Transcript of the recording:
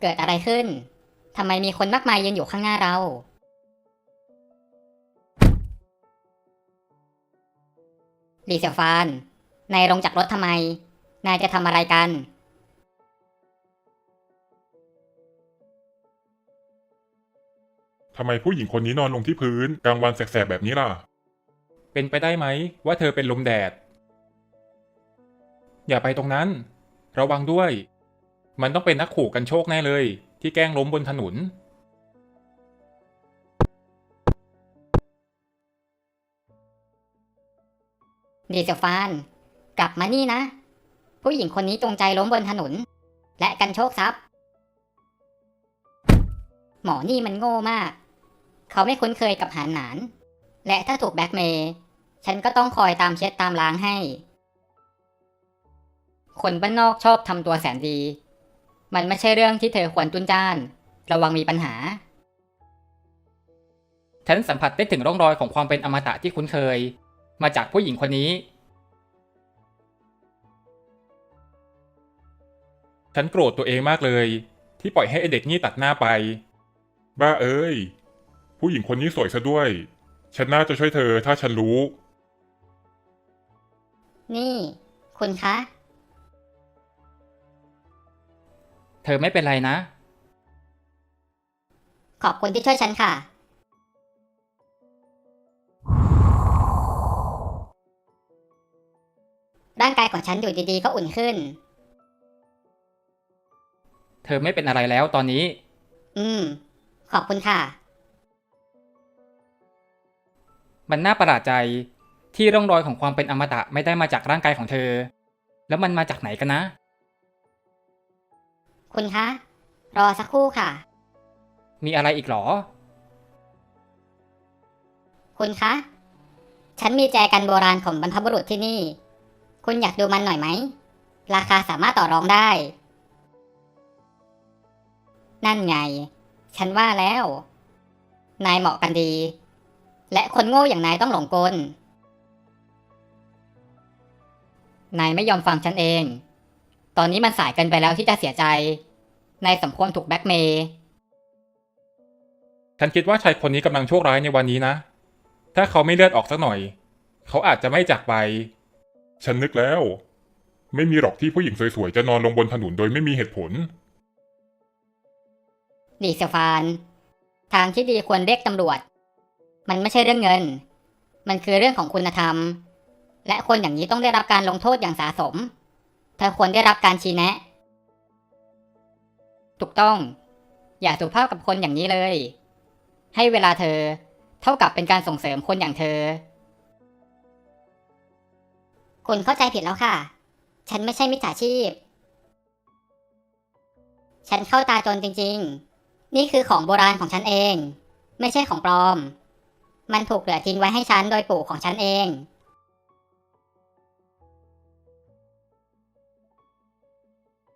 เกิดอะไรขึ้น ทำไมมีคนมากมายยืนอยู่ข้างหน้าเราลีเซียวฟาน นายลงจากรถทำไม นายจะทำอะไรกัน ทำไมผู้หญิงคนนี้นอนลงที่พื้นกลางวันแสกๆแบบนี้ล่ะ เป็นไปได้ไหมว่าเธอเป็นลมแดด อย่าไปตรงนั้น ระวังด้วย มันต้องเป็นนักขู่กันโชคแน่เลย ที่แกล้งล้มบนถนนลีเซฟาน กลับมานี่นะ ผู้หญิงคนนี้จงใจล้มบนถนน และกันโชคทรัพย์ หมอนี่มันโง่มาก เขาไม่คุ้นเคยกับหารหนาน และถ้าถูกแบ็กเมย์ฉันก็ต้องคอยตามเช็ดตามล้างให้ คนบ้านนอกชอบทำตัวแสนดี มันไม่ใช่เรื่องที่เธอควรจุนจ้าน ระวังมีปัญหา ฉันสัมผัสได้ถึงร่องรอยของความเป็นอมตะที่คุ้นเคย มาจากผู้หญิงคนนี้ ฉันโกรธตัวเองมากเลย ที่ปล่อยให้ไอเด็กนี่ตัดหน้าไป บ้าเอ้ย ผู้หญิงคนนี้สวยซะด้วย ฉันน่าจะช่วยเธอถ้าฉันรู้ นี่ คุณคะ เธอไม่เป็นไรนะ ขอบคุณที่ช่วยฉันค่ะ ร่างกายของฉันอยู่ดีๆ ก็อุ่นขึ้น เธอไม่เป็นอะไรแล้วตอนนี้ อืม ขอบคุณค่ะ มันน่าประหลาดใจที่ร่องรอยของความเป็นอมตะไม่ได้มาจากร่างกายของเธอ แล้วมันมาจากไหนกันนะ คุณคะ รอสักครู่ค่ะ มีอะไรอีกหรอ คุณคะ ฉันมีแจกันโบราณของบรรพบุรุษที่นี่ คุณอยากดูมันหน่อยไหม ราคาสามารถต่อรองได้ นั่นไง ฉันว่าแล้ว นายเหมาะกันดี และคนโง่อย่างนายต้องหลงกล นายไม่ยอมฟังฉันเอง ตอนนี้มันสายเกินไปแล้วที่จะเสียใจ นายสมควรถูกแบล็กเมย์ฉันคิดว่าชายคนนี้กำลังโชคร้ายในวันนี้นะ ถ้าเขาไม่เลือดออกสักหน่อย เขาอาจจะไม่จากไป ฉันนึกแล้ว ไม่มีหรอกที่ผู้หญิงสวยๆ จะนอนลงบนถนนโดยไม่มีเหตุผลดีเซลฟาน ทางที่ดีควรเรียกตำรวจ มันไม่ใช่เรื่องเงิน มันคือเรื่องของคุณธรรม และคนอย่างนี้ต้องได้รับการลงโทษอย่างสาสม เธอควรได้รับการชี้แนะ ถูกต้อง อย่าสุภาพกับคนอย่างนี้เลย ให้เวลาเธอ เท่ากับเป็นการส่งเสริมคนอย่างเธอ คุณเข้าใจผิดแล้วค่ะ ฉันไม่ใช่มิจฉาชีพ ฉันเข้าตาจนจริง ๆ นี่คือของโบราณของฉันเอง ไม่ใช่ของปลอม มันถูกเหลือทิ้งไว้ให้ฉันโดยปู่ของฉันเอง